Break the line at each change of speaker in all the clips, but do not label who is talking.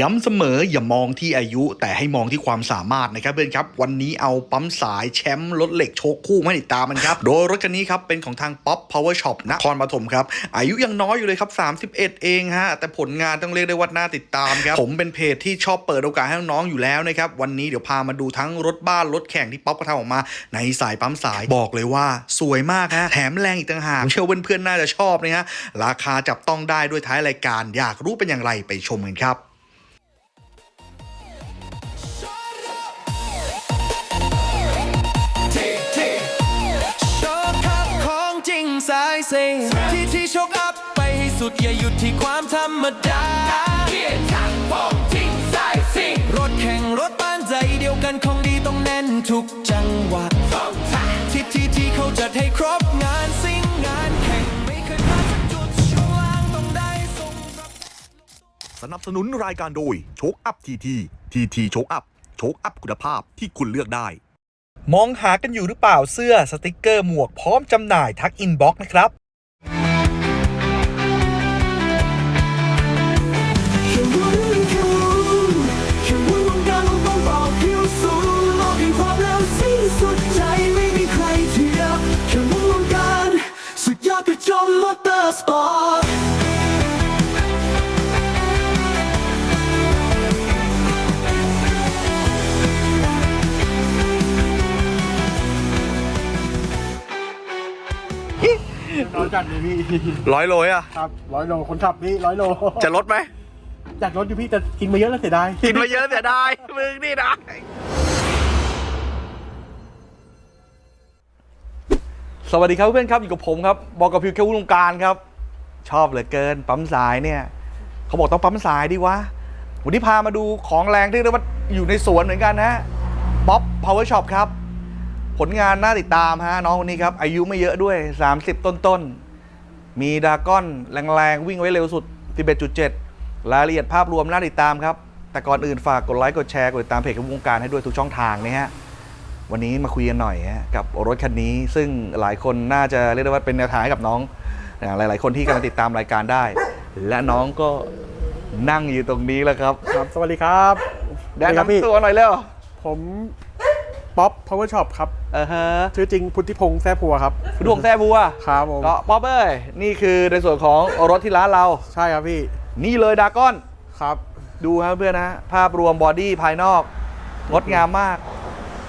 ย้ำเสมออย่ามองที่อายุแต่ให้มองที่ความสามารถนะครับเพื่อนครับ วันนี้เอาปั๊มสายแชมป์รถเหล็กโชคคู่มาติดตามมันครับ โดยรถคันนี้ครับ เป็นของทาง Pop Power Shop นครปฐมครับ อายุยังน้อยอยู่เลยครับ 31 เองฮะ แต่ผลงานต้องเรียกได้ว่าน่าติดตามครับ ผมเป็นเพจที่ชอบเปิดโอกาสให้น้องอยู่แล้วนะครับ วันนี้เดี๋ยวพามาดูทั้งรถบ้านรถแข่งที่ป๊อปกระทำออกมา ในสายปั๊มสายบอกเลยว่า สวยมากฮะแถมแรงอีกต่างหากเชื่อเพื่อนๆน่าจะชอบนะฮะราคาจับต้องได้ด้วยท้ายรายการ อยากรู้เป็นอย่างไรไปชมกันครับ
สายเซที่ที่โชคอัพไปให้สุดอย่าหยุดที่ความธรรมดาเกียร์ช่างของจริงสายซิ่งรถแข่งรถบ้านใจเดียวกันของดีต้องแน่นทุกจังหวะที่ที่ที่เขาจัดให้ครบงานซิ่งงานแข่งไม่เคยพลาดสักจุดช่วงล่างต้องได้ทรงรับ
สนับสนุนรายการโดยโชคอัพทีทีทีทีโชคอัพโชคอัพคุณภาพที่คุณเลือกได้
มองหากันอยู่หรือเปล่าเสื้อสติกเกอร์หมวกพร้อมจำหน่ายทักอินบ็อกซ์นะครับ
แค่รู้แค่รู้แค่รู้วงการ
จัดเลยพี่
ร้อยโลอะ
ครับร้อยโลคนขับพี่ร้อยโล
จะลดไหม
จากรถอยู่พี่แต่กินมาเยอะแล้วเสียดาย
กินมาเยอะเสียดายมึงนี่นะสวัสดีครับเพื่อนครับอยู่กับผมครับบอกกับพิวแค่วุ้งการครับ ชอบเหลือเกิน ปั๊มสายเนี่ยเขาบอกต้องปั๊มสายดิวะวันนี้พามาดูของแรงที่เรียกว่าอยู่ในสวนเหมือนกันนะป๊อปพาวเวอร์ช็อปครับ ผลงานน่าติดตามฮะน้องคนนี้ครับ อายุไม่เยอะด้วย 30 ต้นๆ มีดราก้อนแรงๆ วิ่งไว้เร็วสุด 11.7 รายละเอียดภาพรวมน่าติดตามครับ แต่ก่อนอื่นฝากกดไลค์กดแชร์กดติดตามเพจของวงการให้ด้วยทุกช่องทางนะฮะวันนี้มาคุยกันหน่อยฮะกับรถคันนี้ ซึ่งหลายคนน่าจะเรียกได้ว่าเป็นแนวทางให้กับน้องนะหลาย ๆ คนที่กำลังติดตามรายการได้ และน้องก็นั่งอยู่ตรงนี้แล้วครับ
ครับ สวัสดีครับ
แนะ
สวัสดีครับพี่
นำตัวหน่อยเร็ว
ผม ป๊อปพาวเวอร์ช็อปครับ
เออฮะ
ชื่อจริงพุทธิพงษ์แซ่พัวครับ
ดวงแซ่บัว
ครับผม
ก็ป๊อปเอ้ยนี่คือในส่วนของรถที่ร้านเรา
ใช่ครับพี่
นี่เลยดราก้อน
ครับ
ดูครับเพื่อนนะ ภาพรวมบอดี้ภายนอกงดงามมาก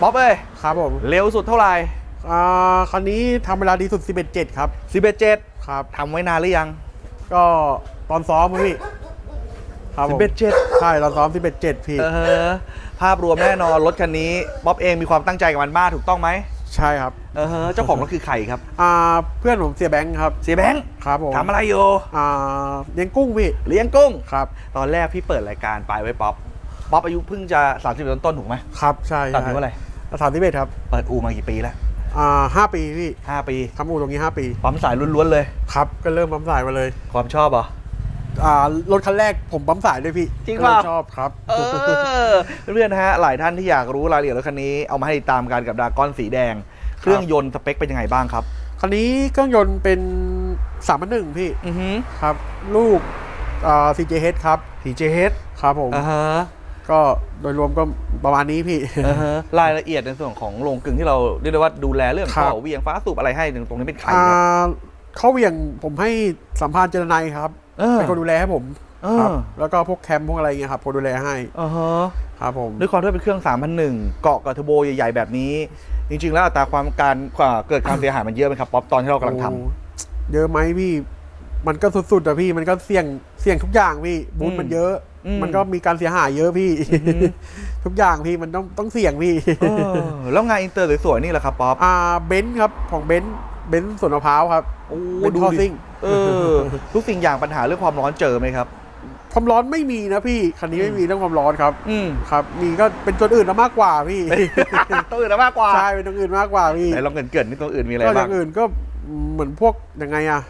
ป๊อปเอ้ย
ครับผม
เร็วสุดเท่าไหร่
อ่าคันนี้ทำเวลาดีสุด 11.7 ครับ
11.7
ครับ
ทำไว้นานหรือยัง
ก็ตอนซ้อมครับพี่ครับผม
11.7
ใช่ ตอนซ้อม 11.7 พี่
เออ ภาพรวมแน่นอนรถคันนี้ป๊อปเองมีความตั้งใจกับมันมากถูกต้องไหม
ใช่ครับ
เออเจ้าของรถคือใครครับ
อ่าเพื่อนผมเสียแบงค์ครับ
เสียแบงค์
ครับผม
ทำอะไรอยู่
อ่าเลี้ยงกุ้งพี่
เลี้ยงกุ้ง
ครับ
ตอนแรกพี่เปิดรายการไปไว้ป๊อปป๊อปอายุเพิ่งจะ 30ต้นๆถูกไหม
ครับใช่
ตัดถึงเมื่อไหร่
สามสิบเอ็ดครับ
เปิดอูมากี่ปีแล้ว
อ่าห้าปีพี่
5ปี
ทำอู่ตรงนี้ห้าปี
ปั๊มสายล้วนๆเลย
ครับก็เริ่มปั๊มสายมาเลย
ความชอบเหรอ
อ่ารถคันแรกผมปั๊มสายด้วยพี่
จริง
ก็
เปล่า
ชอบครับ
เออเพื่อนๆนะฮะหลายท่านที่อยากรู้รายละเอียดรถคันนี้เอามาให้ติดตามกันกับดราก้อนสีแดง เครื่องยนต์สเปคเป็นยังไงบ้างครับ
คันนี้เครื่องยนต์เป็นสามพันหนึ่งพี่
อือฮึ
ครับ ลูกอ่า CJH ครับ
TJH
ครับผม
อ่าฮะ
ก็โดยรวมก็ประมาณนี้พี่
อ่าฮะรายละเอียดในส่วนของโรงกลึงที่เราเรียกได้ว่าดูแลเรื่อง
ครับ
ท่อเวียงฟ้าสูบอะไรให้ตรงนี้เป็นใคร
อ่
ครับา
เขาเหวียงผมให้สัมภาษณ์เจรนายครับ
เออ
เป็นคนดูแลให้ผม
เออ
ครับแล้วก็พวกแคมป์พวกอะไรเงี้ยครับคนดูแลให้
อ่าฮะ
ครับผม
ด้วยความที่เป็นเครื่อง 3,001 เกาะกับเทอร์โบใหญ่ๆแบบนี้ จริง ๆ แล้วอัตราความการอ่าเกิดความเสียหายมันเยอะไหมครับป๊อปตอนที่เรากำลังท
โอ้เยอะไหมพี่มันก็สุดๆอะพี่มันก็เสี่ยงเสี่ยงทุกอย่างพี่บูธมันเยอะ
อืม
มันก็มีการเสียหายเยอะพี่ ทุกอย่างพี่มันต้องต้องเสี่ยงพี่ำ
เออแล้วงานอินเตอร์สวยๆนี่แหละครับป๊อป
อ่าเบนซ์ครับของเบนซ์เบนซ์สวนมะพร้าวครับ
โอ้
เป็น
ดู
ท่อ
ดิ
ซิ่ง
เออทุกสิ่งอย่างปัญหาเรื่องความร้อนเจอไหมครับ
ความร้อนไม่มีนะพี่คันนี้ไม่มีเรื่องความร้อนครับ
อืม
ครับ มีก็เป็นตัวอื่นมากกว่าพี่
ตัวอื่นนะมากกว่า
ใช่เป็นตัวอื่นมากกว่าพี่
ไหนลองเกินๆนี่ตัวอื่นมีอะไร
ก็อ
บ้าง
ย่างอื่นก็เหมือนพวกยังไงอะ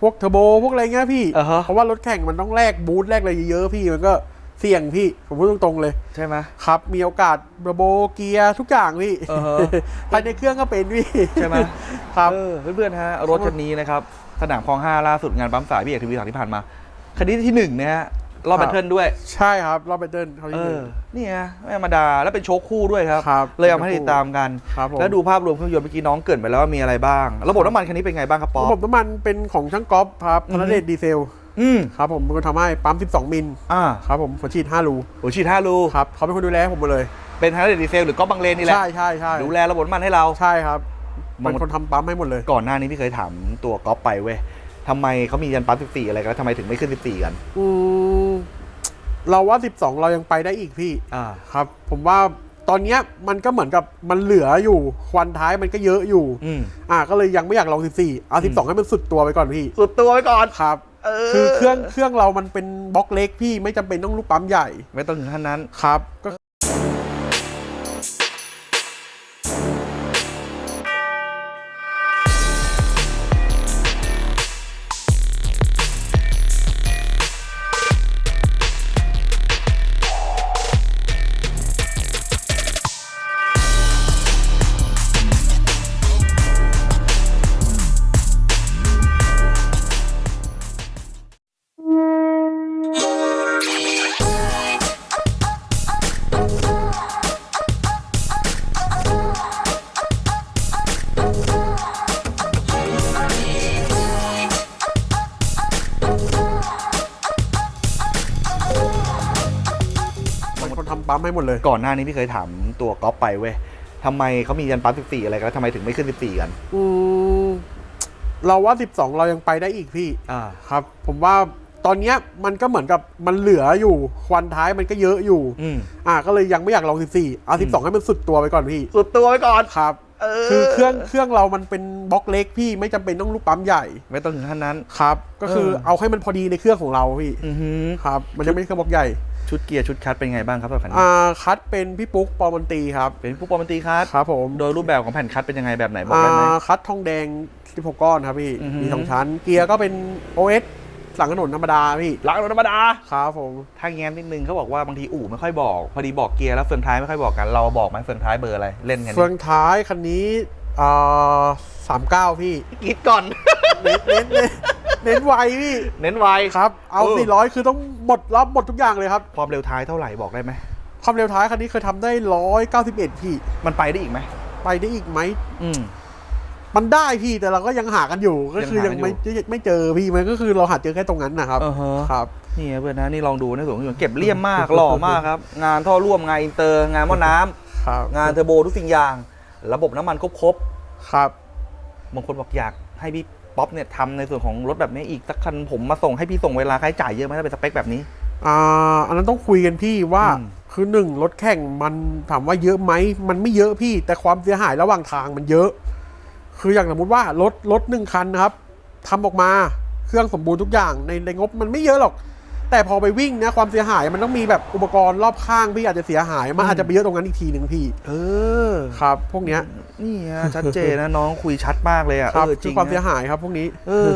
พวกเทอร์โบพวกอะไรเงี้ยพี่
อ่าฮะ
เพราะว่ารถแข่งมันต้องแลกบูทแลกอะไรเยอะๆพี่มันก็เสี่ยงพี่ผมพูดตรงๆเลย
ใช่ไหม
ครับ มีโอกาสระโบเกียร์ทุกอย่างพี่
อ่าฮะ
ภายในเครื่องก็เป็นพี่
ใช่ไหม
ครับ
เออเพื่อนๆฮะรถคันนี้นะครับ สนามคลองห้าล่าสุดงานปั๊มสายพี่เอกทีวีสามที่ผ่านมาคันนี้ที่หนึ่งนะฮะรอบแบตเทิลด้วย
ใช่ครับ รอบแบตเทิลเขา
เอ
ที่หนึ่
องนี่ไงไม่ธรรมดาแล้วเป็นโชคคู่ด้วยครับ
ครับ
เลยเอามาให้ติดตามกัน
ครับผม
แล้วดูภาพรวมเครื่องยนต์เมื่อกี้น้องเกรินไปแล้วว่ามีอะไรบ้าง ระบบน้ำมันคันนี้เป็นไงบ้างครับป๊อ
ระบบ
ป
น้ำมันเป็นของช่างก๊อฟครับ
อื
ธ
อฮึ
นเดชดีเซล
อืม
ครับผมเป็นคนทำให้ปั๊ม 12 มิล
อ่า
ครับผมหัวฉีด 5 รู
โอ้ฉีดห้ารู
ครับเขาเป็นคนดูแลให้ผมหมดเลย
เป็นทางเดดีเซลหรือก๊อปบังเลนนี่แหละ
ใช่ใช่ใช่
ดูแลระบบน้ำมันให้เรา
ใช่ครับ
มัน
เป็นคนทำปั๊มให้หมดเลย
ก่อนหน้านี้พี่เคยถามตัวก๊อปไปเว้ยทำไมเขามียันปั๊ม14อะไรกันแล้วทำไมถึงไม่ขึ้น14กัน
อืมเราว่า12เรายังไปได้อีกพี่
อ่า
ครับ ผมว่าตอนเนี้ยมันก็เหมือนกับมันเหลืออยู่ ควันท้ายมันก็เยอะอยู่
อืม
อ่าก็เลยยังไม่อยากลอง 14 เอา 12 ให้มันสุดตัวไปก่อนพี่
สุดตัวไว้ก่อน
ครับ
เออ
คือเครื่องเครื่องเรามันเป็นบล็อกเล็กพี่ไม่จำเป็นต้องลูกปั๊มใหญ่
ไม่ต้องถึงขั้นนั้น
ครับก็ ให้หมดเลย
ก่อนหน้านี้พี่เคยถามตัวก๊อปไปเว้ยทำไมเขามียันปั๊ม14อะไรกันแล้วทำไมถึงไม่ขึ้น14กัน
อืมเราว่า 12 เรายังไปได้อีกพี่
อ่า
ครับ ผมว่าตอนเนี้ยมันก็เหมือนกับมันเหลืออยู่ ควันท้ายมันก็เยอะอยู่
อืม
อ่าก็เลยยังไม่อยากลอง 14 เอา 12 ให้มันสุดตัวไปก่อนพี่
สุดตัวไว้ก่อน
ครับ
เออ
คือเครื่องเครื่องเรามันเป็นบล็อกเล็กพี่ไม่จำเป็นต้องลูกปั๊มใหญ่
ไม่ต้องถึงขั้นนั้น
ครับ ก็คือ
เออ
เอาให้มันพอดีในเครื่องของเราพี่
อือหือ
ครับ มันจะไม่ใช่เครื่องบล็อกใหญ่
ชุดเกียร์ชุดคัดเป็นไงบ้างครับสำหรับคันนี้
อ่าคัดเป็นพี่ปุ๊กปอมันตรีครับ
เป็นผู้ปอมันตีคัด
ครับผม
โดยรูปแบบของแผ่นคัดเป็นยังไงแบบไหนบอก
อ่า
ได้ไหม
คัดทองแดง 16 ก้อนครับพี่
อือฮึ
มีสองชั้น เกียร์ก็เป็น OS หลังถนนธรรมดาพี่
หลังรถธรรมดา
ครับผม
ถ้าแง้มนิดนึงเขาบอกว่าบางทีอู่ไม่ค่อยบอก พอดีบอกเกียร์แล้วเฟืองท้ายไม่ค่อยบอกกันเราบอกไหมเฟืองท้ายเบอร์อะไรเล่นกัน
เฟืองท้ายคันนี้อ่าสามเก้าพี่
คิดก่อน
เน้นเน้นเน้น เน้นไวพี่
เน้นไว
ครับ เอา
เออ
400 คือต้องหมดรับหมดทุกอย่างเลยครับ
ความเร็วท้ายเท่าไหร่บอกได้ไหม
ความเร็วท้ายคันนี้เคยทำได้ 191 พี่
มันไปได้อีกไหม
ไปได้อีกไหม
อืม
มันได้พี่แต่เราก็ยังหากันอยู่ก็คือ
ยั
ยังง
หากันอยู่
ไม่ไม่เจอพี่มันก็คือเราหาเจอแค่ตรงนั้นนะครับ
อือฮะ
ครับ
นี่เพื่อนนะนี่ลองดูในส่วนของเครื่องยนต์เก็บเลี่ยมมากหล่อมากครับ งานท่อร่วมงานอินเตอร์ งานหม้อน้ำ
ครับ
งานเทอร์โบทุกสิ่งอย่าง ระบบน้ำมันครบครบ
ครับ
ๆบางคนบอกอยากให้พี่ ป๊อปเนี่ยทำในส่วนของรถแบบนี้อีกสักคันผมมาส่งให้พี่ส่งเวลาค่าใช้จ่ายเยอะไหมถ้าเป็นสเปคแบบนี้
อ่าอันนั้นต้องคุยกันพี่ว่า
อืม
คือหนึ่งรถแข่งมันถามว่าเยอะไหมมันไม่เยอะพี่ แต่ความเสียหายระหว่างทางมันเยอะ คืออย่างสมมติว่ารถรถหนึ่งคันนะครับทำออกมาเครื่องสมบูรณ์ทุกอย่างในในงบมันไม่เยอะหรอก แต่พอไปวิ่งนะความเสียหายมันต้องมีแบบอุปกรณ์รอบข้างพี่อาจจะเสียหายมันอาจจะไปเยอะตรงนั้นอีกทีหนึ่งพี่
เออ
ครับ พวกเนี้ย
นี่ฮะชัดเจนนะน้องคุยชัดมากเลยอะ
ครับ
เออจ
คื
ริ
องความเสีย
นะ
หายครับพวกนี้
เออ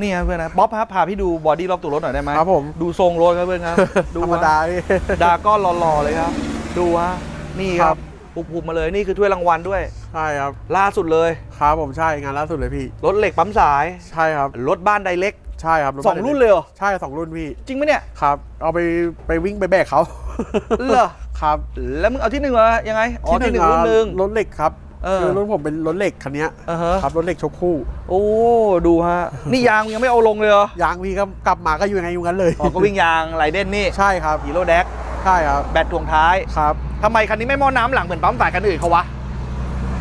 นี่ฮะเพื่อนนะป๊อปครับพาพี่ดูบอดี้รอบตัวรถหน่อยได้ไหม
ครับผม
ดูทรงรถครับเพื่อนครับดู
ธรรมดาพี่
ดาก้อนหล่อๆเลยครับ ดูฮะนี่ค
ครั
รับบปุบๆมาเลยนี่คือถ้วยรางวัลด้วย
ใช่ครับ
ล่าสุดเลย
ครับผมใช่งานล่าสุดเลยพี่
รถเหล็กปั๊มสาย
ใช่ครับ
รถบ้านไดเล็ก
ใช่ครับถ
สองรุ่นเลยเหรอ
ใช่สองรุ่นพี่
จริงไหมเนี่ย
ครับ เอาไปไปวิ่งไปแบกเขา
เหรอ
ครับ
แล้วมึงเอาที่หนึ่งเหรอยังไง อ๋อที่หนึ่งรุ่นหนึ่ง
รถเหล็กครับ
เออ
คือรถผมเป็นรถเหล็กคันเนี้ย
อ่าฮะ
ครับรถเหล็กชกคู่
โอ้ดูฮะ นี่ยางมึงยังไม่เอาลงเลยเหรอ ยา
งพี่ก็กลับมาก็อยู่ยังไงอยู่งั้นเลย
อ๋อก็วิ่งยางไรเด่นนี่
ใช่ครับ
ฮีโร่แดก
ใช่ครับ
แบตถ่วงท้าย
ครับ
ทำไมคันนี้ไม่หม้อน้ำหลังเหมือนปั๊มสายคันอื่นเขาวะ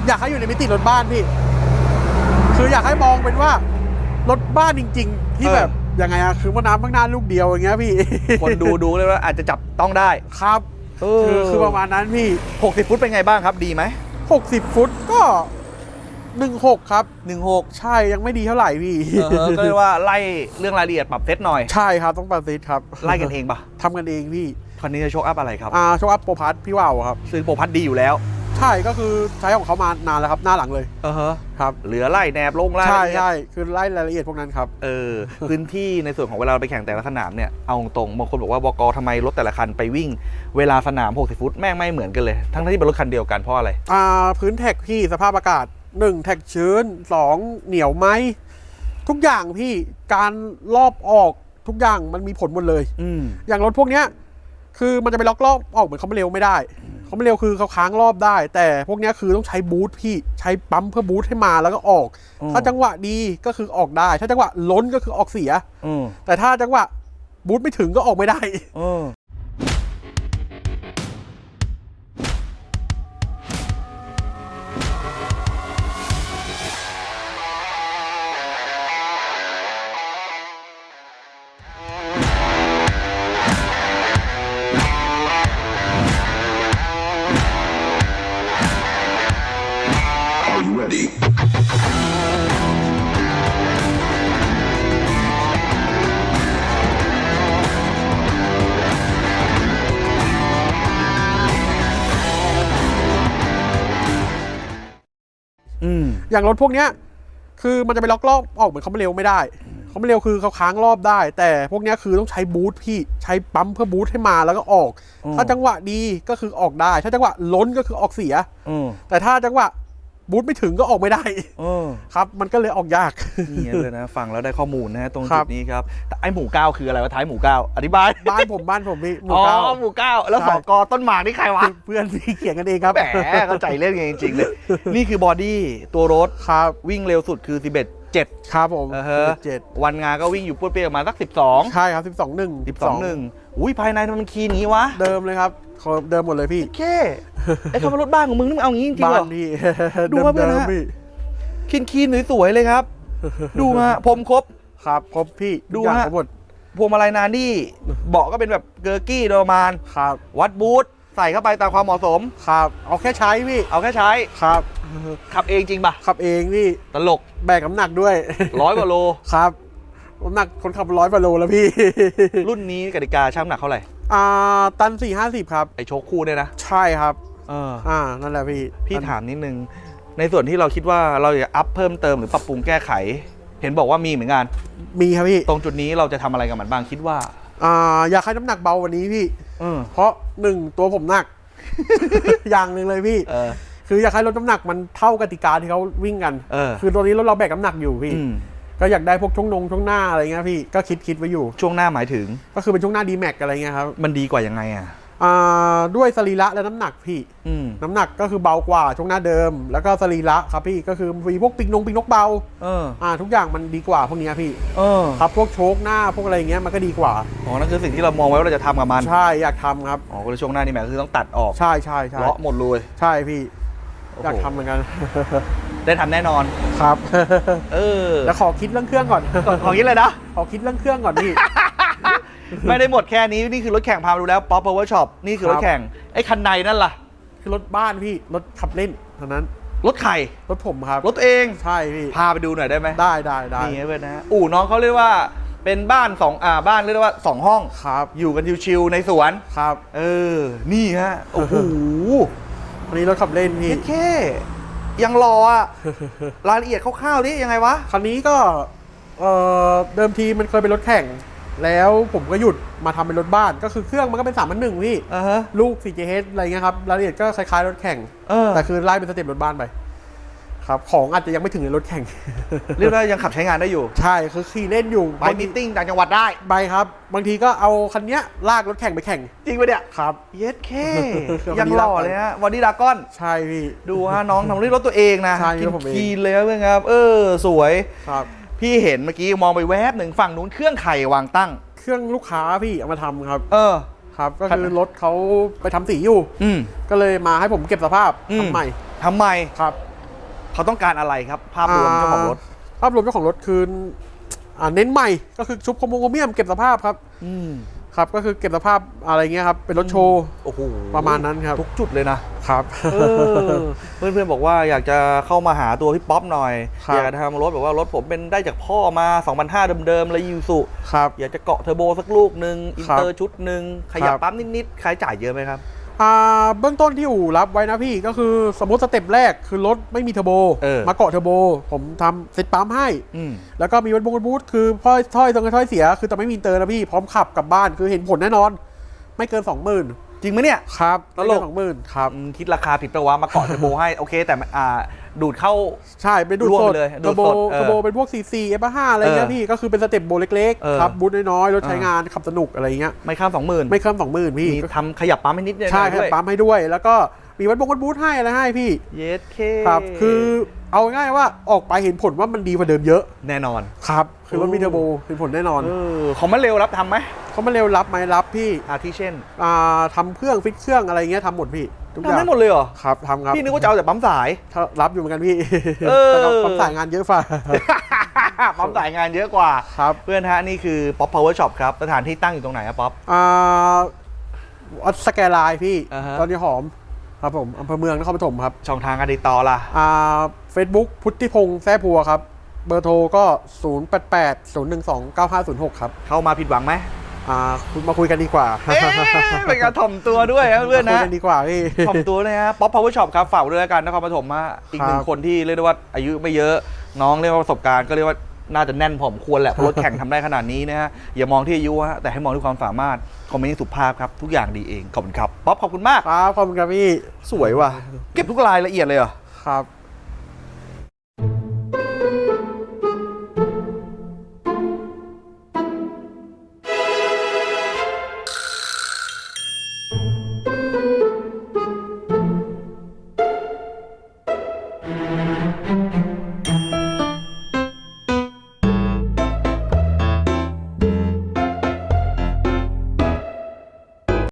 อยากให้อยู่ในมิติรถบ้านพี่ คืออยากให้มองเป็นว่า รถบ้านจริง ๆ ที่
เออ
แบบยังไงอะคือว่าน้ำข้างหน้าลูกเดียวอย่างเงี้ยพี่
คนดูดูเลยว่าอาจจะจับต้องได้
ครับ
เอ
คือคือประมาณนั้นพี่
60 ฟุตเป็นไงบ้างครับดีไหม
60 ฟุตก็16ครับ
16
ใช่ยังไม่ดีเท่าไหร่พี่
เออก็เรียกว่าไล่เรื่องรายละเอียดปรับเซตหน่อย
ใช่ครับต้องปฏิเสธครับ
ไล่กันเองปะ
ทำกันเองพี่
คันนี้จะโชคอัพอะไรครับ
อ่าโชว์อัพโปรพัทพี่ว่าวครับ
ซื้อโปรพัดดีอยู่แล้ว
ใช่ก็คือใช้ของเขามานานแล้วครับหน้าหลังเลย
เออฮะ
ครับ
เหลือไล่แนบลงไล่
ใช่
ละเอียด
ใช่คือไล่รายละเอียดพวกนั้นครับ
เออพื้นที่ในส่วนของเวลาเราไปแข่งแต่ละสนามเนี่ยเอาตรงๆบางคนบอกว่าบกทำไมรถแต่ละคันไปวิ่ง เวลาสนาม 60 ฟุตแม่งไม่เหมือนกันเลย ทั้งที่เป็นรถคันเดียวกันเพราะอะไร
อ่าพื้นแท็กพี่สภาพอากาศ1แท็กชื้น2เหนียวไหมทุกอย่างพี่การรอบออกทุกอย่างมันมีผลหมดเลย
อืม
อย่างรถพวกเนี้ยคือมันจะไปล็อกรอบออกเหมือนเขาไม่เร็วไม่ได้ เขาไม่เร็วคือเขาค้างรอบได้ แต่พวกเนี้ยคือต้องใช้บูทพี่ใช้ปั๊มเพื่อบูทให้มาแล้วก็ออก
อืม
ถ้าจังหวะดีก็คือออกได้ ถ้าจังหวะล้นก็คือออกเสีย
อืม
แต่ถ้าจังหวะบูทไม่ถึงก็ออกไม่ได้
อออืม
อย่างรถพวกเนี้ย คือมันจะไปล็อกรอบออกเหมือนเขาไม่เร็วไม่ได้เขาไม่เร็วคือเขาค้างรอบได้ แต่พวกเนี้ยคือต้องใช้บูทพี่ใช้ปั๊มเพื่อบูทให้มาแล้วก็ออก
อืม
ถ้าจังหวะดีก็คือออกได้ ถ้าจังหวะล้นก็คือออกเสีย
อืม
แต่ถ้าจังหวะ บูทไม่ถึงก็ออกไม่ได้
เออ
ครับ มันก็เลยออกยาก
นี่เลยนะ ฟังแล้วได้ข้อมูลนะฮะตรง
ครั
จุ
บ
ดนี้ครับแต่ไอหมูเก้าคืออะไรวะท้ายหมูเก้าอธิบาย
บ้านผมบ้านผมพี่หมู่
อ๋อ
เก้า
หมูเก้าแล้ว
ใช่
สอกอต้นหมากนี่ใครวะ
เพื่อนพี่เขียนกันเองครับ
แหมเข้าใจเล่นกันจริงๆเลยนี่คือบอดี้ตัวรถ
ครับ
วิ่งเร็วสุดคือ 11 7
ครับผม
เออฮะ
เจ็ด
วันงานก็วิ่งอยู่ปุ้ยเปี้ยประมาณสัก 12
ใช่ครับสิบสองหนึ่ง
12 1อุ้ยภายในมันคีนอย่างนี้วะ
เดิมเลยครับ เขาเดิมหมดเลยพี่
แค่ไอ้คำว่ารถบ้านของมึงนี่มึงเอาอย่างนี้จริงๆ
บ้า
เหร
น
อ
พี่
ดูว่าเพื่อน
เดิม
ฮะ
ๆพี่
คีนคีนสวยๆเลยครับ ดูฮะผมครบ
ครับครบพี่
ดู
ทุกอย่าง
ฮะ
ครบหมด
พวงมาลัยนานนี่ เบาะก็เป็นแบบเกอร์กี้โดยประมาณ
ครับ
วัดบูทใส่เข้าไปตามความเหมาะสม
ครับเอาแค่ใช้พี่
เอาแค่ใช้
ครับ
ขับเองจริงป่ะ
ขับเองพี่
ตลก
แบกน้ำหนักด้วย
ร้อยกว่าโล
ครับน้ำหนักคนขับร้อยกว่าโลแล้วพี่
รุ่นนี้กติกาช่างน้ำหนักเท่าไหร่
อ่าตันสี่ห้าสิบครับ
ไอโชคคู่เนี่ยนะ
ใช่ครับ
เออ
อ่านั่นแหละพี่
พี่
ตัน
ถามนิดนึง ในส่วนที่เราคิดว่าเราอยากอัพเพิ่มเติมหรือปรับปรุงแก้ไข เห็นบอกว่ามีเหมือนกัน
มีครับพี่
ตรงจุดนี้เราจะทำอะไรกับมันบ้างคิดว่า
อ่าอยากให้น้ำหนักเบาวันนี้พี่
เออ
เพราะหนึ่งตัวผมหนัก อย่างหนึ่งเลยพี่
เออ
คืออยากให้ลดน้ำหนักมันเท่ากติกาที่เขาวิ่งกัน
เออ
คือตัวนี้รถเราแบกน้ำหนักอยู่พี่
อืม
ก็อยากได้พวกช่วงนงช่วงหน้าอะไรเงี้ยพี่ก็คิดคิดไว้อยู่
ช่วงหน้าหมายถึง
ก็คือเป็นช่วงหน้าดีแม็กอะไรเงี้ยครับ
มันดีกว่ายังไงอะ
อ่าด้วยสรีระและน้ำหนักพี่
อืม
น้ำหนักก็คือเบากว่าช่วงหน้าเดิม แล้วก็สรีระครับพี่ก็คือมีพวกปิงนงปิงนกเบา
เออ
อ่าทุกอย่างมันดีกว่าพวกเนี้ยพี่
เออ
ครับพวกโชคหน้าพวกอะไรเงี้ยมันก็ดีกว่า
อ๋อนั่นคือสิ่งที่เรามองไว้ว่าเราจะทำกับมัน
ใช่อยากทำครับ
อ๋อก็เลยช่วงหน้านี่แหมคือต้องตัดออก
ใช่ใช่ใช่
เลาะหมดเลย
ใช่พี่
โอ้โห
อยากทำเหมือนกัน
ได้ทำแน่นอน
ครับ
เออ
แล้วขอคิดเรื่องเครื่องก่อน
ก่อน ของนี้เลยนะ
ขอคิดเรื่องเครื่องก่อนพี่
ไม่ได้หมดแค่นี้ นี่คือรถแข่งพามาดูแล้ว Pop Power Shop นี่คือรถ
ครับ
แข่ง ไอ้คันในนั่นล่ะ
คือรถบ้านพี่ รถขับเล่นเท่านั้น
รถไข่
รถผมครับ
รถตัวเอง
ใช่พี่
พาไปดูหน่อยได้ไหม
ได้ได้ได้
นี่เพื่อนนะ อู่น้องเขาเรียกว่าเป็นบ้านสองอ่าบ้านเรียกได้ว่าสองห้อง
ครับ
อยู่กันชิวๆในสวน
ครับ
เออ นี่ฮะ โอ้โห
อันนี้รถขับเล่นพี่
เท่แค่ ยังรออะรายละเอียดคร่าวๆดิยังไงวะ
คันนี้ก็เอ่อเดิมทีมันเคยเป็นรถแข่ง แล้วผมก็หยุดมาทำเป็นรถบ้าน ก็คือเครื่องมันก็เป็น3ามพันหนึ่งพี่
อ่าฮะ
ลูก 4JH อะไรเงี้ยครับ รายละเอียดก็คล้ายๆรถแข่ง
เออ
แต่คือไล่เป็นสเต็ปรถบ้านไป ครับของอาจจะยังไม่ถึงในรถแข่ง
เรียกว่ายังขับใช้งานได้อยู่
ใช่คือขี่เล่นอยู่
ไปมิทติ้งต่างจังหวัดได้
ไปครับ บางทีก็เอาคันเนี้ยลากรถแข่งไปแข่ง
จริงปะเนี่ย
ครับ
เย็ดแค่
ครับ
ยังหล่อเลยฮะวันนี้ดากอน
ใช่พี่
ดูฮะน้องทำเรื่องรถตัวเองนะ
ใช่
กิ
รถผมเอง
คีนเลยครับเพื่อนครับ เออสวย
ครับ
พี่เห็นเมื่อกี้มองไปแวบหนึ่งฝั่งนู้นเครื่องไข่วางตั้ง
เครื่องลูกค้าพี่เอามาทำครับ
เออ
ครับก็คือรถเขาไปทำสีอยู่
อืม
ก็เลยมาให้ผมเก็บสภาพ
อืม
ทำใหม่
ทำไม
ครับ
เขาต้องการอะไรครับ ภาพรวมเจ้าของรถ
ภาพรวมเจ้าของรถคืออ่าเน้นใหม่ก็คือชุบคอมโมโครเมียมเก็บสภาพครับ
อืม
ครับก็คือเก็บสภาพอะไรเงี้ยครับ เป็นรถโชว์
โอ้โห
ประมาณนั้นครับ
ทุกจุดเลยนะ
ครับ
เออเพื่อนๆบอกว่าอยากจะเข้ามาหาตัวพี่ป๊อปหน่อย
ครับ
อยากจะทำรถแบบว่ารถผมเป็นได้จากพ่อมา2,500เดิมๆเลยยูสุ
ครับ
อยากจะเกาะเทอร์โบสักลูกหนึ่งอิน
ครับ
เตอร์ชุดหนึ่งขยับ
ครับ
ปั๊มนิดๆค่าใช้จ่ายเยอะไหมครับ
อ่าเบื้องต้นที่อู่รับไว้นะพี่ก็คือสมมติสเต็ปแรกคือรถไม่มีเทอร์โบ
เออ
มาเกาะเทอร์โบ ผมทำเซ็ตปั๊มให้
อืม
แล้วก็มีวัดบงวัดบูทคือพ่อยถ้อยตรงถ้อยเสีย คือแต่ไม่มีอินเตอร์นะพี่ พร้อมขับกลับบ้านคือเห็นผลแน่นอน ไม่เกินสองหมื่น
จริงไหมเนี่ย
ครับ
ตลก
สองหมื่นครับ
อืมคิดราคาผิดไปวะมาเกาะเทอร์โบให้ โอเค แต่อ่า ดูดเข้า
ใช่เป็นดูด
รวม
ส
ไป
ด
เลย
เทอร์โบ
ดูดสดเออ
เทอร์โบเป็นพวกซีซีเอฟห้าอะไรเงี้ย
เออ
พี่ก็คือเป็นสเต็ปโบเล็ก
เออ
ๆครับบูทน้อยๆรถใช้
อ่าง
งานขับสนุกอะไรเงี้ย
ไม่ข้ามสองหมื่น
ไม่เคิ่มสองหมื่นพี่
มีทำขยับปั๊มให้นิดเดียว
ใช่
ด้
ให้
วย
ปั๊มให้ด้วย แล้วก็มีวัดบงวัดบูทให้อะไรให้พี่
เยสเค
ครับ คือเอาง่ายๆว่าออกไปเห็นผลว่ามันดีกว่าเดิมเยอะ
แน่นอน
ครับ คือรถมีเทอร์โบเห็นผลแน่นอน
เออของมันเร็วรับทำไหม
เขามาเร็วรับไหมรับพี่
อาทิเช่น
อ่าทำเครื่องฟิตเครื่องอะไรเงี้ยทำหมดพี่ ทุกอ
ทำ
ย่าง
ได้หมดเลยเหรอ
ครับทำครับ
พี่นึกว่าจะเอาแต่ปั๊มสาย
ถ้ารับอยู่เหมือนกันพี่
เออ
แต่ความสายงานเยอะฝ่า
ปั๊มสายงานเยอะกว่า
ครับ
เพื่อนฮะนี่คือป๊อปพาวเวอร์ช็อปครับ สถานที่ตั้งอยู่ตรงไหนอะป๊อป
อ่าวัดสแกไลน์พี่
อ่าฮะ
ตอนนี้หอมครับผมอำเภอเมืองนครปฐมครับ
ช่องทางการติดต่อล่ะ
อ่าเฟซบุ๊กพุทธิพงษ์แท้พัวครับ เบอร์โทรก็ 0 8 8 0 1 2 9 5 0 6 ครับ
เข้ามาผิดหวังไหม
อ่าคุณมาคุยกันดีกว่า
เอ๊ะเป็นการถ่อมตัวด้วยครับเพื่อน
คุย
นะ
กันดีกว่าพี่
ถ่อมตัวเลยฮะป๊อปพาวเวอร์ช็อปครับฝากไว้ด้วยแล้วกันนครปฐมมาอีกหนึ่
ค
ง
รับ
คนที่เรียกได้ว่าอายุไม่เยอะน้องเรียกว่าประสบการณ์ก็เรียกว่าน่าจะแน่นพอสมควรแหละเพราะรถแข่งทำได้ขนาดนี้นะฮะอย่ามองที่อายุฮะแต่ให้มองที่ความสามารถคอมเมนต์ที่สุภาพครับทุกอย่างดีเองขอบคุณครับป๊อปขอบคุณมาก
ครับขอบคุณครับพี่
สวยว่ะ เก็บทุกรายละเอียดเลยเหรอ
ครับ